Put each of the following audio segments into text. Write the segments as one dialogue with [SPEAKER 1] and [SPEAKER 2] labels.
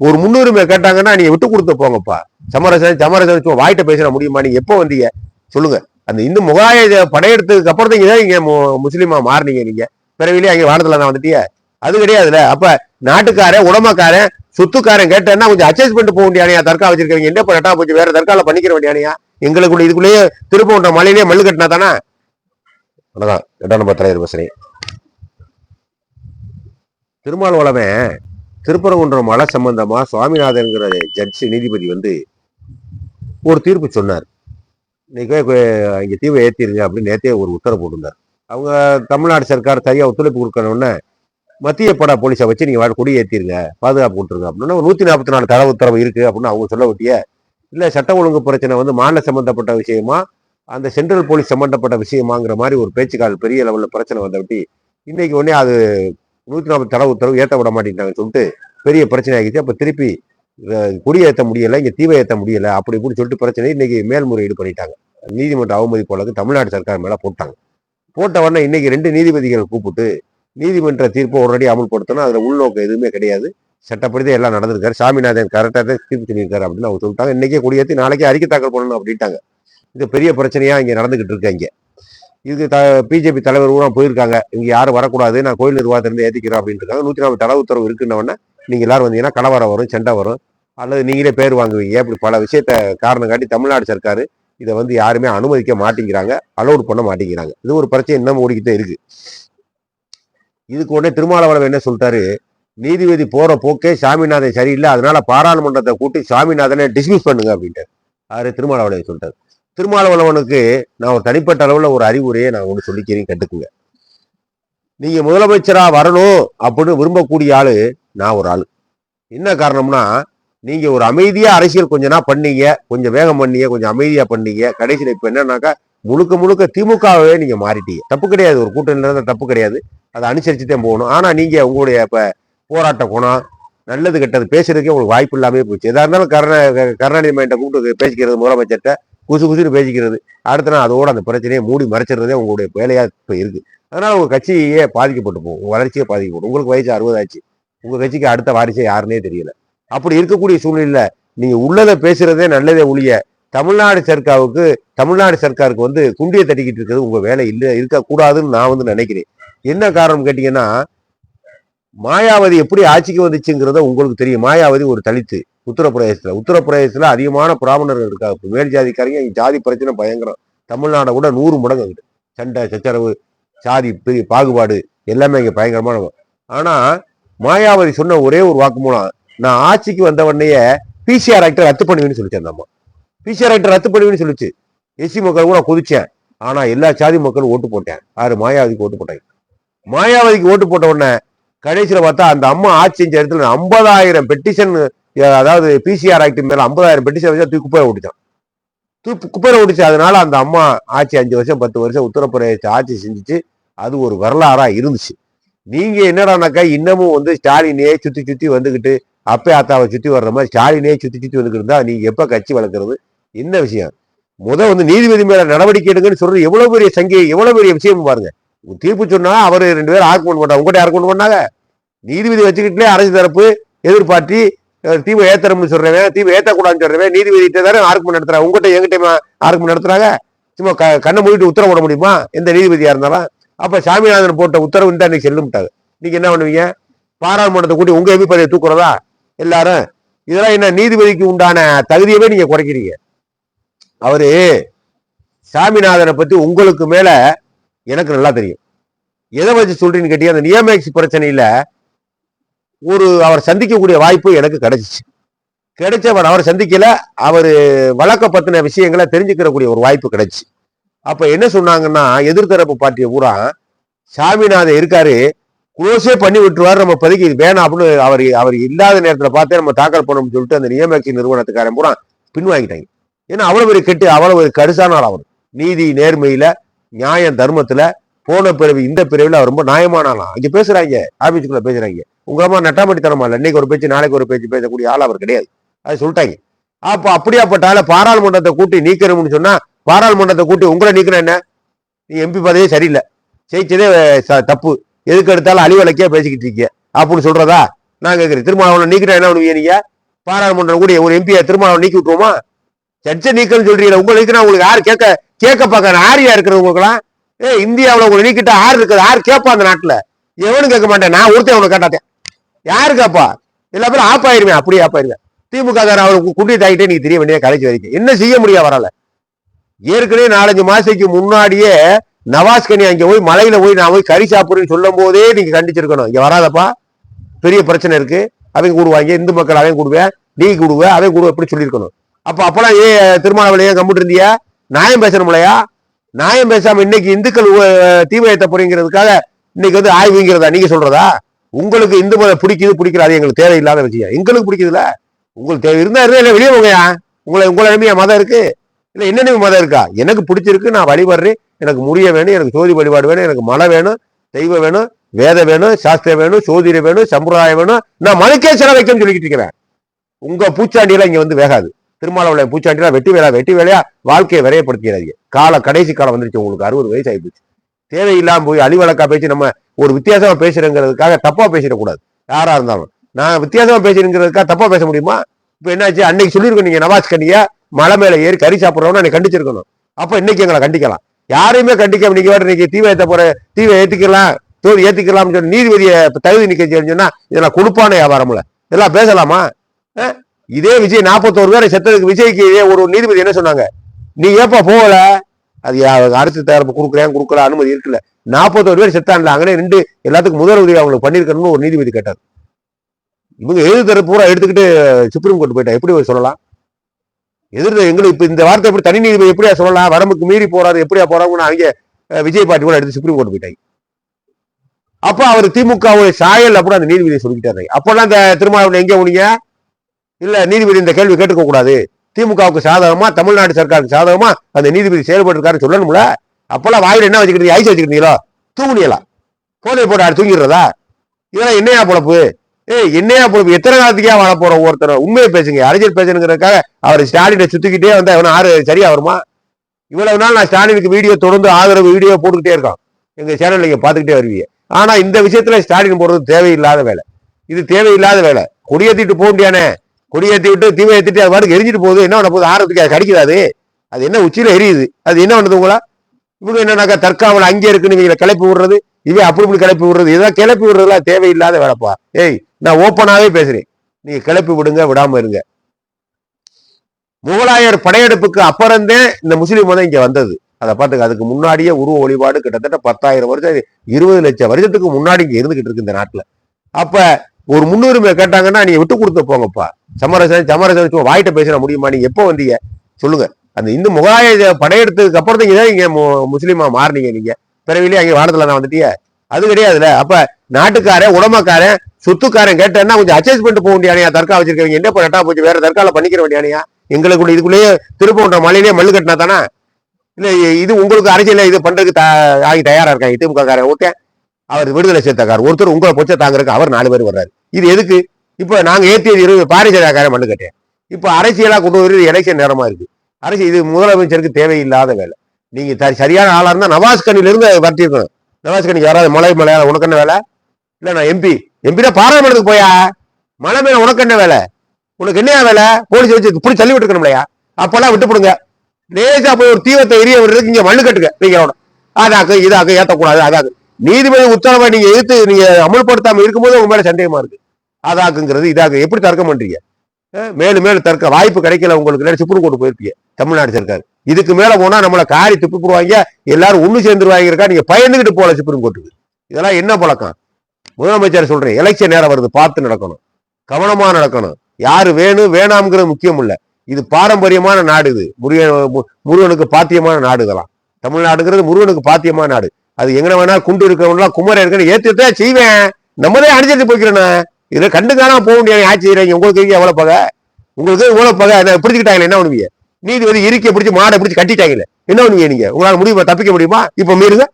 [SPEAKER 1] ஒரு முன்னுரிமை கேட்டாங்கன்னா நீங்க விட்டு கொடுத்து போங்கப்பா. சமரசம் சமரசம் சும்மா வாய்ட்ட பேசிட முடியுமா? நீங்க எப்போ வந்தீங்க? சொல்லுங்க. அந்த இந்து முகலாய படையெடுத்ததுக்கு அப்புறம் தான் நீங்க இங்க முஸ்லீமா மாறுனீங்க நீங்க. பிறவிலே அங்கே வாழ்ந்தல நான் வந்துட்டிய. அது கிடையாதுல அப்ப நாட்டுக்காரன் உடம்பக்காரன் சொத்துக்காரன் கேட்டேன்னா கொஞ்சம் அட்ஜஸ்ட் பண்ணிட்டு போக வேண்டியானியா தற்கா வச்சிருக்கீங்க என்ன பண்ணட்டா போச்சு வேற தற்கால பண்ணிக்கிற வேண்டியானியா எங்களுக்கு இதுக்குள்ளேயே திருப்பன்ற மலையிலேயே மல்லு கட்டினா தானே? அதான் எட்டாம் நம்பர் தலைவர் பேசுறேன் திருமாவளவன் திருப்பரங்குன்றம் மலை சம்பந்தமா சுவாமிநாதன்கிற ஜட்ஜ் நீதிபதி வந்து ஒரு தீர்ப்பு சொன்னார். இன்னைக்கு இங்கே தீவை ஏற்றிருங்க அப்படின்னு நேற்றே ஒரு உத்தரவு போட்டிருந்தார். அவங்க தமிழ்நாடு சர்க்கார் சரியாக ஒத்துழைப்பு கொடுக்கணும்னு மத்திய பட போலீஸை வச்சு நீங்கள் வாழ கொடி பாதுகாப்பு கொடுத்துருங்க அப்படின்னா. நூற்றி நாற்பத்தி நாலு தர உத்தரவு இருக்குது அப்படின்னு அவங்க சொல்ல ஒட்டிய இல்லை சட்ட ஒழுங்கு பிரச்சனை வந்து மாநில சம்மந்தப்பட்ட விஷயமா அந்த சென்ட்ரல் போலீஸ் சம்மந்தப்பட்ட விஷயமாங்கிற மாதிரி ஒரு பேச்சுக்கால் பெரிய லெவலில் பிரச்சனை வந்த விட்டி இன்னைக்கு உடனே அது நூற்றி நாற்பது தர உத்தரவு ஏற்ற விட மாட்டேங்கிறாங்கன்னு சொல்லிட்டு பெரிய பிரச்சனை ஆகிடுச்சு அப்போ திருப்பி குடியேற்ற முடியலை இங்கே தீவை ஏற்ற முடியலை அப்படி இப்படின்னு சொல்லிட்டு பிரச்சனை இன்னைக்கு மேல்முறையீடு பண்ணிட்டாங்க நீதிமன்ற அவமதிப்பு வழக்கு தமிழ்நாடு சர்க்கார் மேலே போட்டாங்க. போட்ட உடனே இன்னைக்கு ரெண்டு நீதிபதிகள் கூப்பிட்டு நீதிமன்ற தீர்ப்பை உடனடி அமல்படுத்தணும் அதில் உள்நோக்கம் எதுவுமே கிடையாது. சட்டப்படி தான் எல்லாம் நடந்திருக்காரு. சாமிநாதன் கரெக்டாக தான் தீர்ப்பு சொல்லியிருக்காரு அப்படின்னு அவங்க சொல்லிட்டாங்க. இன்றைக்கே கொடியேற்றி நாளைக்கே அறிக்கை தாக்கல் பண்ணணும் அப்படின்ட்டாங்க. இது பெரிய பிரச்சனையாக இங்கே நடந்துகிட்டு இருக்காங்க இங்கே. இதுக்கு த பிஜேபி தலைவர் கூட போயிருக்காங்க. இங்கே யாரும் வரக்கூடாது. நான் கோயில் நிர்வாகத்திலிருந்து ஏற்றிக்கிறோம் அப்படின்னு இருக்காங்க. நூற்றி நாற்பது தடை உத்தரவு இருக்குன்னொடனே நீங்கள் எல்லோரும் வந்தீங்கன்னா கலவரம் வரும் சண்டை வரும். அல்லது நீங்களே பேர் வாங்குவீங்க. இப்படி பல விஷயத்த காரணம் காட்டி தமிழ்நாடு சர்க்கார் இதை வந்து யாருமே அனுமதிக்க மாட்டேங்கிறாங்க அலோட் பண்ண மாட்டேங்கிறாங்க. இது ஒரு பிரச்சனை இன்னும் ஓடிக்கிட்டே இருக்கு. இதுக்கு உடனே திருமாவளவன் என்ன சொல்லிட்டாரு? நீதிபதி போகிற போக்கே சாமிநாதன் சரியில்லை. அதனால பாராளுமன்றத்தை கூட்டி சாமிநாதனை டிஸ்மிஸ் பண்ணுங்க அப்படின்ட்டார். யாரு? திருமாவளவன் சொல்லிட்டாரு. திருமாவளவனுக்கு நான் ஒரு தனிப்பட்ட அளவில் ஒரு அறிவுரையை நான் ஒன்று சொல்லிக்கிறேன் கேட்டுக்குங்க. நீங்கள் முதலமைச்சராக வரணும் அப்படின்னு விரும்பக்கூடிய ஆள் நான் ஒரு ஆள். என்ன காரணம்னா நீங்கள் ஒரு அமைதியாக அரசியல் கொஞ்ச நாள் பண்ணீங்க கொஞ்சம் வேகம் பண்ணீங்க கொஞ்சம் அமைதியாக பண்ணீங்க. கடைசியில் இப்போ என்னன்னாக்கா முழுக்க முழுக்க திமுகவே நீங்கள் மாறிட்டீங்க. தப்பு கிடையாது. ஒரு கூட்டணியில் இருந்தா தப்பு கிடையாது. அதை அனுசரித்து தான் போகணும். ஆனால் நீங்கள் உங்களுடைய இப்போ போராட்ட குணம் நல்லது கெட்டது பேசுறதுக்கே உங்களுக்கு வாய்ப்பு இல்லாமே போச்சு. எதாக இருந்தாலும் கருணா கருணாநிதி மைண்ட கூப்பிட்டு பேசிக்கிறது முதலமைச்சர்கிட்ட குசு குசுன்னு பேசிக்கிறது. அடுத்த நாள் அதோட அந்த பிரச்சனையை மூடி மறைச்சிடுறதே உங்களுடைய வேலையாக இப்போ இருக்குது அதனால் உங்கள் கட்சியே பாதிக்கப்பட்டு போகும். உங்க வளர்ச்சியே பாதிக்கப்படும். உங்களுக்கு வயசு அறுபதாச்சு உங்கள் கட்சிக்கு அடுத்த வாரிசை யாருன்னே தெரியல. அப்படி இருக்கக்கூடிய சூழ்நிலையில் நீங்கள் உள்ளதை பேசுகிறதே நல்லதே ஒழிய தமிழ்நாடு சர்க்காருக்கு தமிழ்நாடு சர்க்காருக்கு வந்து குண்டியை தட்டிக்கிட்டு இருக்கிறது உங்கள் வேலை இல்லை இருக்கக்கூடாதுன்னு நான் வந்து நினைக்கிறேன். என்ன காரணம் கேட்டிங்கன்னா மாயாவதி எப்படி ஆட்சிக்கு வந்துச்சுங்கிறத உங்களுக்கு தெரியும். மாயாவதி ஒரு தலித்து உத்தரப்பிரதேசத்தில். உத்தரப்பிரதேசத்தில் அதிகமான பிராமணர்கள் இருக்காங்க. இப்போ மேல் ஜாதிக்காரங்க இங்க ஜாதி பிரச்சனை பயங்கரம். தமிழ்நாடை விட நூறு மடங்கு சண்டை சச்சரவு சாதி பெரிய பாகுபாடு எல்லாமே இங்கே பயங்கரமான. ஆனால் மாயாவதி சொன்ன ஒரே ஒரு வாக்கு மூலம் நான் ஆட்சிக்கு வந்த உடனேயே பிசிஆர் ஆக்டர் ரத்து பண்ணுவேன்னு சொல்லிச்சு அந்த அம்மா. பிசிஆர் ஆக்டர் ரத்து பண்ணுவேன்னு சொல்லிச்சு. எஸ்சி மக்கள் கூட குதிச்சேன். ஆனா எல்லா சாதி மக்களும் ஓட்டு போட்டேன். யாரு? மாயாவதிக்கு ஓட்டு போட்டாங்க. மாயாவதிக்கு ஓட்டு போட்ட உடனே கடைசியில் பார்த்தா அந்த அம்மா ஆட்சி செஞ்ச இடத்துல ஐம்பதாயிரம் பெட்டிஷன் அதாவது பிசிஆர் ஆக்ட் மேல ஐம்பதாயிரம் பெட்டிஷன் வச்சா தூக்கி குப்பையில ஓடிச்சான் தூக்கி குப்பையில ஓடிச்சு அதனால அந்த அம்மா ஆட்சி அஞ்சு வருஷம் பத்து வருஷம் உத்தரப்பிரதேச ஆட்சி செஞ்சுச்சு. அது ஒரு வரலாறா இருந்துச்சு. நீங்க என்னடானாக்கா இன்னமும் வந்து ஸ்டாலினே சுத்தி சுத்தி வந்துகிட்டு அப்பே ஆத்தாவை சுத்தி வர்ற மாதிரி ஸ்டாலினே சுத்தி சுத்தி வந்துகிட்டு இருந்தா நீங்க எப்ப கட்சி வளர்க்கறது? என்ன விஷயம்? முத வந்து நீதிபதி மேல நடவடிக்கை எடுங்கன்னு சொல்றது எவ்வளவு பெரிய சங்கி எவ்வளவு பெரிய விஷயம் பாருங்க. தீர்ப்பு சொன்னா அவர் ரெண்டு பேரும் ஆர்குமெண்ட் பண்ணாங்க உங்கள்கிட்ட ஆர்குமெண்ட் பண்ணாங்க நீதிபதி வச்சுக்கிட்டே அரசு தரப்பு எதிர்பார்ட்டி தீவு ஏத்தரம்னு சொல்றவன் தீவு ஏத்தக்கூடாதுன்னு சொல்றவன் நீதிபதி தானே ஆர்குமெண்ட் நடத்துறாங்க? உங்ககிட்ட எங்கிட்ட ஆர்குமெண்ட் நடத்துறாங்க? சும்மா க கண்ணை மூடிட்டு உத்தரவு போட முடியுமா? எந்த நீதிபதியா இருந்தாலும்? அப்போ சாமிநாதன் போட்ட உத்தரவு தான் இன்னைக்கு செல்லும்ட்டாங்க நீங்கள் என்ன பண்ணுவீங்க? பாராளுமன்றத்தை கூட்டி உங்கள் எம்பி பதவியை தூக்குறதா? எல்லாரும் இதெல்லாம் என்ன நீதிபதிக்கு உண்டான தகுதியவே நீங்கள் குறைக்கிறீங்க. அவரு சாமிநாதனை பற்றி உங்களுக்கு மேலே எனக்கு நல்லா தெரியும். எதை வச்சு சொல்றீன்னு கேட்டீங்க? அந்த நியமேக்ஸ் பிரச்சனையில் ஒரு அவர் சந்திக்கக்கூடிய வாய்ப்பு எனக்கு கிடைச்சிச்சு. கிடைச்சவர் அவர் சந்திக்கல அவர் வழக்க பத்தின விஷயங்களை தெரிஞ்சுக்கிறக்கூடிய ஒரு வாய்ப்பு கிடைச்சி. அப்ப என்ன சொன்னாங்கன்னா எதிர்த்தரப்பு பார்ட்டியை பூரா சாமிநாதன் இருக்காரு குளோஸே பண்ணி விட்டுருவாரு நம்ம பதுக்கி இது வேணாம் அப்படின்னு அவர் அவர் இல்லாத நேரத்தில் பார்த்தே நம்ம தாக்கல் பண்ணணும்னு சொல்லிட்டு அந்த நியமேக்சி நிறுவனத்துக்காரன் பூரா பின்வாங்கிட்டாங்க. ஏன்னா அவ்வளவு பெரிய கெட்டு அவ்வளவு ஒரு கடுசான ஆள் அவர். நீதி நேர்மையில நியாயம் தர்மத்துல போன பிறவி இந்த பிறவில அவர் ரொம்ப நியாயமான ஆளாம் இங்க பேசுறாங்க ஆபீஸ்க்குள்ள பேசுறாங்க. உங்க அம்மா நட்டாமட்டித்தனமா இல்லை இன்னைக்கு ஒரு பேச்சு நாளைக்கு ஒரு பேச்சு பேசக்கூடிய ஆள் அவர் கிடையாது. அது சொல்லிட்டாங்க. அப்போ அப்படியாப்பட்ட ஆளை பாராளுமன்றத்தை கூட்டி நீக்கணும்னு சொன்னா பாராளுமன்றத்தை கூட்டி உங்களை நீக்கணும் என்ன? நீ எம்பி பதவியே சரியில்லை. ஜெயிச்சதே ச- தப்பு. எதுக்கு எடுத்தாலும் அழிவலைக்கே பேசிக்கிட்டு இருக்கீங்க. அப்படின்னு சொல்றதா நான் கேட்குறேன். திருமாவளவன் நீக்கிட்டா என்ன பண்ணுவீங்க நீங்க? பாராளுமன்றம் கூடிய ஒரு எம்பியை திருமாவளவன் நீக்கி விட்டுருவோமா? ஜட்ஜை நீக்கன்னு சொல்றீங்க உங்களை நீக்கினா உங்களுக்கு யார் கேட்க கேட்க பார்க்கற ஆரியா இருக்கிறது உங்களுக்குலாம் ஏ இந்தியாவில் உங்களை நீக்கிட்டா ஆறு இருக்குது. யார் கேட்பா அந்த நாட்டில்? எவனும் கேட்க மாட்டேன். நான் ஒருத்தன் உனக்கு கேட்டாத்தேன். யாரு கேட்பா? எல்லா பேரும் ஆப் ஆயிருவேன். அப்படியே ஆப் ஆயிருவேன். திமுக அவருக்கு குட்டி தாக்கிட்டே நீங்க தெரிய வேண்டிய கலைச்சி வரைக்கும். என்ன செய்ய முடியாது வரல ஏற்கனவே நாலஞ்சு மாசத்துக்கு முன்னாடியே நவாஸ்கனி அங்கே போய் மலையில போய் நான் போய் கறி சாப்பிட்றேன்னு சொல்லும் போதே நீங்க கண்டிச்சிருக்கணும். இங்க வராதப்பா. பெரிய பிரச்சனை இருக்கு. அவங்க கூடுவாங்க. இந்து மக்கள் அவன் கூடுவேன். நீ கூடுவேன் அவன் கூடுவ எப்படி சொல்லியிருக்கணும். அப்ப அப்பெல்லாம் ஏ திருமாவளையே கம்பிட்டு இருந்தியா? நியாயம் பேசணும்லையா நியாயம் பேசாம இன்னைக்கு இந்துக்கள் உ- ஏத்த போறீங்கிறதுக்காக இன்னைக்கு வந்து ஆய்வுங்கிறதா நீங்க சொல்றதா? உங்களுக்கு இந்து மதம் பிடிக்குது பிடிக்கிறாது அது எங்களுக்கு தேவையில்லாத விஷயம். எங்களுக்கு பிடிக்குதுல உங்களுக்கு தேவை இருந்தா இருந்தா இல்லை வெளியே போங்கயா உங்களை உங்களை நம்பி மதம் இருக்கு. இல்லை என்னென்ன மதம் இருக்கா? எனக்கு பிடிச்சிருக்கு நான் வழிபடுறேன். எனக்கு முடிய வேணும் எனக்கு சோதி வழிபாடு வேணும் எனக்கு மலை வேணும் தெய்வம் வேணும் வேத வேணும் சாஸ்திரம் வேணும் சோதிடம் வேணும் சம்பிரதாயம் வேணும். நான் மனுக்கே சில வைக்கணும்னு சொல்லிக்கிட்டு இருக்கிறேன். உங்க பூச்சாண்டியெல்லாம் இங்க வந்து வேகாது. திருமாவளவளை பூச்சாண்டிலாம் வெட்டி வேலையா வெட்டி வேலையா வாழ்க்கையை விரையப்படுத்திடாதீங்க. காலம் கடைசி காலம் வந்துருச்சு உங்களுக்கு அறுபது வயசு ஆகிப்போச்சு தேவையில்லாம போய் அழிவழக்கா பேசி நம்ம ஒரு வித்தியாசமா பேசுறேங்கிறதுக்காக தப்பா பேசிடக்கூடாது. யாரா இருந்தாலும். நான் வித்தியாசமா பேசுறேங்கிறதுக்காக தப்பா பேச முடியுமா? இப்போ என்னாச்சு? அன்னைக்கு சொல்லியிருக்கோம் நீங்க நவாஸ் கண்ணியா மலை மேலே ஏறி கறி சாப்பிடுறவன நீ கண்டிச்சிருக்கணும். அப்போ இன்னைக்கு எங்களை கண்டிக்கலாம். யாரையுமே கண்டிக்காம நீங்கள் வேறு இன்னைக்கு தீவை ஏற்ற போகிற தீவை ஏற்றிக்கலாம் தோதி ஏற்றிக்கலாம்னு சொல்லி நீதிபதியை தகுதி நிற்க சொன்னா இதெல்லாம் கொடுப்பான வியாபாரம்ல இதெல்லாம் பேசலாமா? இதே விஜய் நாற்பத்தோரு பேரை செத்ததுக்கு விஜய்க்கு இதே ஒரு நீதிபதி என்ன சொன்னாங்க? நீ ஏப்பா போகல? அது யா- அரசு தரப்பு கொடுக்குறேன் கொடுக்கல அனுமதி இருக்குல்ல. நாற்பத்தோரு பேர் செத்தான்ல அங்கே ரெண்டு எல்லாத்துக்கும் முதல் உதவி அவங்களுக்கு பண்ணியிருக்கணும்னு ஒரு நீதிபதி கேட்டார். இவங்க எதிர் பூரா எடுத்துக்கிட்டு சுப்ரீம் கோர்ட் போயிட்டா. எப்படி சொல்லலாம்? எதிர் எங்களுக்கு இப்போ இந்த வார்த்தை எப்படி தனி நீதிபதி எப்படியா சொல்லலாம்? வரம்புக்கு மீறி போறாரு எப்படியா போறாங்கன்னு அவங்க விஜய் பாட்டி கூட எடுத்து சுப்ரீம் கோர்ட் போயிட்டாங்க. அப்போ அவர் திமுகவுடைய சாயல் அப்படி அந்த நீதிபதியை சொல்லிக்கிட்டாரு அப்பெல்லாம் இந்த திருமாவளவன் எங்கே உனிங்க இல்லை நீதிபதி இந்த கேள்வி கேட்டுக்க கூடாது. திமுகவுக்கு சாதகமா தமிழ்நாடு சர்க்காருக்கு சாதகமா அந்த நீதிபதி செயல்பட்டு சொல்லணும்ல. அப்பெல்லாம் வாயில் என்ன வச்சுக்கிட்டு ஐஸ் வச்சுக்கிட்டீங்களோ தூங்குனீங்களா? போதை போட்டு தூங்கிடுறதா? இதெல்லாம் என்னையா பொழப்பு? ஏய் என்னையா பொழப்பு எத்தனை காலத்துக்கே வாழ போற ஒருத்தர் உண்மையை பேசுங்க. அரசியல் பேசணுங்கிறதுக்காக அவர் ஸ்டாலினை சுத்திக்கிட்டே வந்தா இவன் ஆறு சரியா வருமா? இவ்வளவு நாள் நான் ஸ்டாலினுக்கு வீடியோ தொடர்ந்து ஆதரவு வீடியோ போட்டுக்கிட்டே இருக்கோம் எங்க சேனல் நீங்க பாத்துக்கிட்டே வருவீங்க. ஆனா இந்த விஷயத்துல ஸ்டாலின் போடுறது தேவையில்லாத வேலை. இது தேவையில்லாத வேலை. கொடியேத்திட்டு போக முடியானே கொடியேத்தி விட்டு தீவை ஏத்திட்டு அது பாட்டுக்கு எரிஞ்சிட்டு போகுது. என்ன பண்ண போகுது? ஆரத்துக்கு அது கிடைக்கிறாது அது என்ன உச்சியில எரியுது? அது என்ன பண்ணுது உங்களா? இவங்க என்னன்னாக்கா தற்காவல் அங்கே இருக்குன்னு இவங்களை கிளப்பி விடுறது. இதே அப்படி இப்படி கிளப்பி விடுறது இதெல்லாம் கிளப்பி விடுறதுலாம் தேவையில்லாத வேலைப்பா. ஏய் நான் ஓப்பனாகவே பேசுறேன். நீங்க கிளப்பி விடுங்க விடாம இருங்க. முகலாயர் படையெடுப்புக்கு அப்புறந்தே இந்த முஸ்லீம் மதம் இங்க வந்தது. அதை பார்த்துக்க அதுக்கு முன்னாடியே உருவ வழிபாடு கிட்டத்தட்ட பத்தாயிரம் வருஷம் இருபது லட்சம் வருஷத்துக்கு முன்னாடி இங்க இருந்துகிட்டு இருக்கு இந்த நாட்டுல. அப்ப ஒரு முன்னுரிமை கேட்டாங்கன்னா நீங்க விட்டு கொடுத்து போங்கப்பா. சமரசம் சமரசம் சும்மா வாயிட்ட பேசிட முடியுமா? நீங்க எப்போ வந்தீங்க? சொல்லுங்க. அந்த இந்து முகலாய படையெடுத்ததுக்கு அப்புறம் தான் இங்கே இங்க மு- முஸ்லீமா மாறுனீங்க நீங்க. பிறவிலேயே அங்கே வானத்தில் நான் வந்துட்டிய? அது கிடையாதுல அப்ப நாட்டுக்காரன் உடமைக்காரன் சுத்துக்காரன் கேட்டேன்னா கொஞ்சம் அட்ஜஸ்ட் பண்ணிட்டு போக வேண்டியானியா தற்கா வச்சிருக்கீங்க என்ன பண்ணட்டா போச்சு வேற தற்கால பண்ணிக்கிற வேண்டியானியா எங்களுக்கு இதுக்குள்ளேயே திருப்பன்ற மலையிலேயே மல்லு கட்டினா தானே? இல்ல இது உங்களுக்கு அரசியல இது பண்றதுக்கு த- ஆகி தயாரா இருக்காங்க. திமுக காரன் ஓகே அவர் விடுதலை சேர்த்தக்கார் ஒருத்தர் உங்களை பொச்ச தாங்கறதுக்கு அவர் நாலு பேர் வர்றாரு. இது எதுக்கு? இப்ப நாங்க ஏற்றியது இருபது பாரிஜாக்காரன் மல்லு கட்டேன் இப்ப அரசியலா கொண்டு வருது எலெக்ஷன் நேரமா இருக்கு. அரசியல் இது முதலமைச்சருக்கு தேவையில்லாத வேலை. நீங்க சரியான ஆளா இருந்தா நவாஸ் கனில வரட்டிருக்கணும் நவாஸ் யாராவது மலை மலையாள உனக்கு என்ன வேலை? இல்ல நான் எம்பி எம்பினா பாராளுமன்றத்துக்கு போயா? மலை மேல உனக்கு என்ன வேலை? உனக்கு என்ன வேலை? போலீஸ் வச்சு இப்படி தள்ளி விட்டுருக்கணும்லையா அப்பெல்லாம் விட்டு போடுங்க. லேசா போய் ஒரு தீவத்தை எரிய விடுறதுக்கு இங்க மண்ணு கட்டுங்க. நீங்க அவன. அதாக்கு இதாக்கு ஏத்தக்கூடாது அதாக்கு. நீதிபதி உத்தரவை நீங்க எதிர்த்து நீங்க அமல்படுத்தாம இருக்கும்போது உங்க மேல சந்தேகமா இருக்கு. அதாக்குங்கிறது இதாக்கு. எப்படி தர்க்கம் பண்றீங்க? மேலும் மேலும் தற்க வாய்ப்பு கிடைக்கல உங்களுக்கு நேரம் சுப்ரீம் கோர்ட் போயிருப்பீங்க. தமிழ்நாடு சர்க்கார். இதுக்கு மேல போனா நம்மளை காரி துப்பி போடுவாங்க எல்லாரும் ஒண்ணு சேர்ந்துருவாங்க இருக்கா? நீங்க பயந்துகிட்டு போல சுப்ரீம் கோர்ட்டுக்கு இதெல்லாம் என்ன பழக்கம்? முதலமைச்சர் சொல்றேன் எலெக்ஷன் நேரம் வருது பார்த்து நடக்கணும். கவனமா நடக்கணும். யாரு வேணும் வேணாம்ங்கிறது முக்கியம் இல்ல. இது பாரம்பரியமான நாடு இது. முருகன் மு- முருகனுக்கு பாத்தியமான நாடு இதெல்லாம். தமிழ்நாடுங்கிறது முருகனுக்கு பாத்தியமான நாடு. அது எங்கே வேணா குண்டு இருக்கிறவங்களாம் குமரன் இருக்குன்னு ஏத்துட்டே செய்வேன். நம்மளே அணிஞ்சிட்டு போய்க்கிறேன்னு இதில் கண்டு காணாம போக முடியாது. ஆட்சி செய்கிறாங்க உங்களுக்கு இருக்கு எவ்வளோ பகை? உங்களுக்கு இவ்வளோ பகை? என்ன பிடிச்சிக்கிட்டாங்களே என்ன பண்ணுவீங்க? நீதிபதி இறுக்கிய பிடிச்சி மாடை பிடிச்சி கட்டிட்டாங்களே. என்ன பண்ணுவீங்க நீங்கள் உங்களால் முடியுமா? தப்பிக்க முடியுமா? இப்போ மீறுங்க.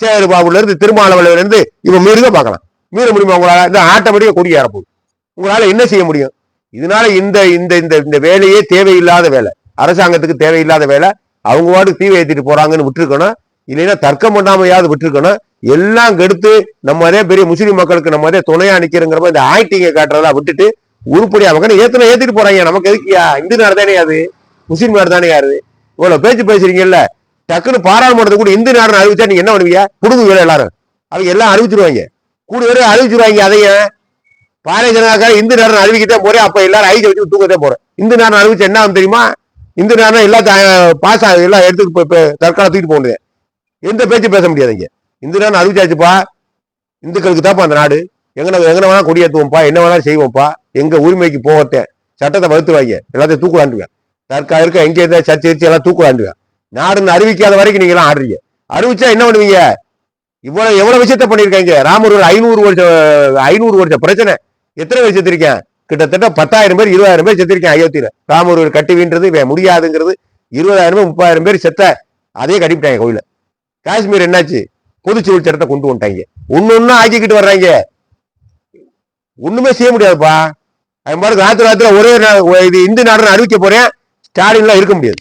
[SPEAKER 1] சேரு பாபுலேருந்து திருமாவளவிலேருந்து இப்போ மீறுங்க பார்க்கலாம். மீற முடியுமா? உங்களால்? இந்த ஆட்டோமேட்டிக்காக கொடி ஏறப்போகுது உங்களால் என்ன செய்ய முடியும்? இதனால இந்த இந்த இந்த இந்த வேலையே தேவையில்லாத வேலை. அரசாங்கத்துக்கு தேவையில்லாத வேலை. அவங்க வாட்டுக்கு தீவை ஏற்றிட்டு போகிறாங்கன்னு விட்டுருக்கணும். இல்லைன்னா தர்க்கம் பண்ணாமையாவது விட்டுருக்கணும். எல்லாம் கெடுத்து நம்ம அதே பெரிய முஸ்லீம் மக்களுக்கு நம்ம அதே துணையா நிக்கிறங்கிற மாதிரி இந்த ஆக்டிங்க காட்டுறதெல்லாம் விட்டுட்டு உருப்படி அவங்க ஏத்தனை ஏத்திட்டு போறாங்க. நமக்கு எதுக்கியா இந்து நாடு தானே அது. முஸ்லீம் நாடு தானே யாரு இவ்வளவு பேச்சு பேசுறீங்கல்ல. டக்குன்னு பாராளுமன்றத்தை கூட இந்து நாடுன்னு அறிவிச்சா நீங்க என்ன பண்ணுவீங்க? புடுங்குவீங்க எல்லாரும். அவங்க எல்லாம் அறிவிச்சிருவாங்க. கூடு வரை அறிவிச்சிருவாங்க. அதையும் பாரதிய ஜனதா இந்து நாடுன்னு அறிவிக்கிட்டே போறேன். அப்ப எல்லாரும் ஐஜி வச்சு தூக்கத்தே போறேன். இந்து நாடு அறிவிச்சு என்ன தெரியுமா? இந்து நாடு எல்லாம் பாஸ் ஆகுது எல்லாம் எடுத்துட்டு போய் தற்கால தூக்கிட்டு போக எந்த பேச்சு பேச முடியாது இங்க இந்து அறிவிச்சாச்சுப்பா இந்துக்களுக்கு தான்ப்பா அந்த நாடு. எங்க எங்க வேணா கொடியேற்றுவோம்ப்பா என்ன வேணாலும் செய்வோம்ப்பா. எங்க உரிமைக்கு போகட்டேன் சட்டத்தை வகுத்துவாங்க. எல்லாத்தையும் தூக்குலாண்டுவேன் தற்கா இருக்க எங்கே இருந்தா சர்ச்சை வச்சு எல்லாம் தூக்குலாண்டுவேன் நாடுன்னு அறிவிக்காத வரைக்கும் நீங்க எல்லாம் ஆடுறீங்க. அறிவிச்சா என்ன பண்ணுவீங்க? இவ்வளவு எவ்வளவு விஷயத்த பண்ணிருக்காங்க ராமர் ஒரு ஐநூறு வருஷம் ஐநூறு வருஷம் பிரச்சனை. எத்தனை பேர் செத்திருக்கேன்? கிட்டத்தட்ட பத்தாயிரம் பேர் இருபதாயிரம் பேர் செத்திருக்கேன் அயோத்தியில. ராமர் ஒரு கட்டி வீண்றது முடியாதுங்கிறது இருபதாயிரம் பேர் முப்பதாயிரம் பேர் செத்த அதே கட்டிவிட்டாங்க கோயில. காஷ்மீர் என்னாச்சு? பொதுச்சுவல் சட்டத்தை கொண்டு வந்துட்டாங்க. ஒன்னு ஒன்றும் ஆக்கிக்கிட்டு வர்றாங்க. ஒண்ணுமே செய்ய முடியாதுப்பா. அது மாதிரி ராத்திரி ராத்திரி ஒரே இது இந்து நாடுன்னு அறிவிக்க போறேன். ஸ்டாலின்லாம் இருக்க முடியாது.